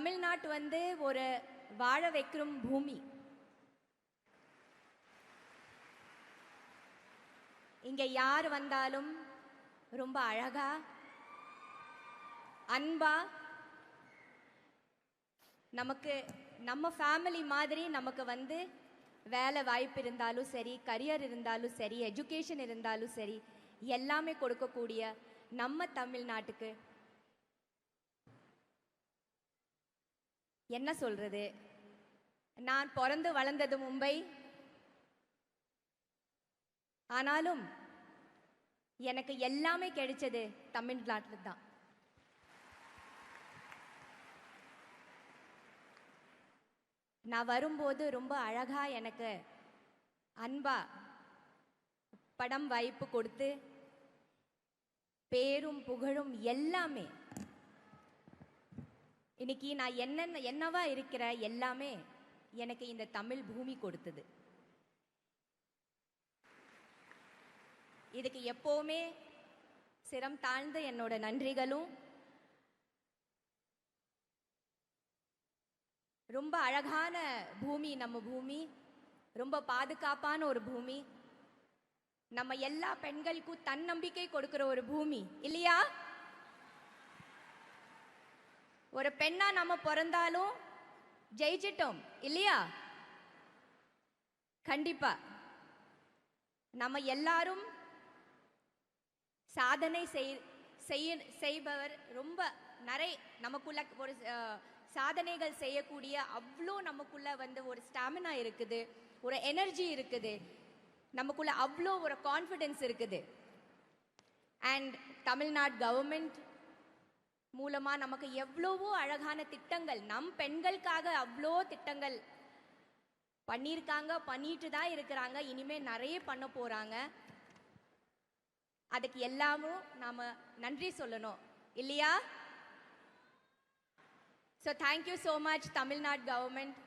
தமிழ்நாட்டு வந்து ஒரு வாழ வைக்கும் பூமி. இங்க யார் வந்தாலும் ரொம்ப அழகா அன்பா நமக்கு நம்ம ஃபேமிலி மாதிரி நமக்கு வந்து வேலை வாய்ப்பு இருந்தாலும் சரி கரியர் இருந்தாலும் சரி எஜுகேஷன் இருந்தாலும் சரி எல்லாமே கொடுக்கக்கூடிய நம்ம தமிழ்நாட்டுக்கு என்ன சொல்றது? நான் பிறந்து வளர்ந்தது மும்பை. ஆனாலும் எனக்கு எல்லாமே கிடைச்சது தமிழ்நாட்டில் தான். நான் வரும்போது ரொம்ப அழகா எனக்கு அன்பா படம் வாய்ப்பு கொடுத்து பேரும் புகழும் எல்லாமே இன்னைக்கு நான் என்னென்ன என்னவா இருக்கிற எல்லாமே எனக்கு இந்த தமிழ் பூமி கொடுத்தது. இதுக்கு எப்போவுமே சிரம் தாழ்ந்த என்னோட நன்றிகளும் ரொம்ப அழகான பூமி நம்ம பூமி ரொம்ப பாதுகாப்பான ஒரு பூமி நம்ம எல்லா பெண்களுக்கும் தன்னம்பிக்கை கொடுக்கிற ஒரு பூமி இல்லையா? ஒரு பெண்ணா நம்ம பிறந்தாலும் ஜெயிச்சிட்டோம் இல்லையா? கண்டிப்பா. நம்ம எல்லாரும் சாதனை செய் செய்ய செய்பவர் ரொம்ப நிறைய நமக்குள்ள ஒரு சாதனைகள் செய்யக்கூடிய அவ்வளோ நமக்குள்ள வந்து ஒரு ஸ்டாமினா இருக்குது ஒரு எனர்ஜி இருக்குது நமக்குள்ள அவ்வளோ ஒரு கான்ஃபிடென்ஸ் இருக்குது. அண்ட் தமிழ்நாடு கவர்மெண்ட் மூலமா நமக்கு எவ்வளவோ அழகான திட்டங்கள். நம் பெண்களுக்காக அவ்வளோ திட்டங்கள். பண்ணியிருக்காங்க பண்ணிட்டு தான் இருக்கிறாங்க. இனிமே நிறைய பண்ண போறாங்க. அதுக்கு எல்லாமும் நாம நன்றி சொல்லணும். இல்லையா? So thank you so much Tamil Nadu government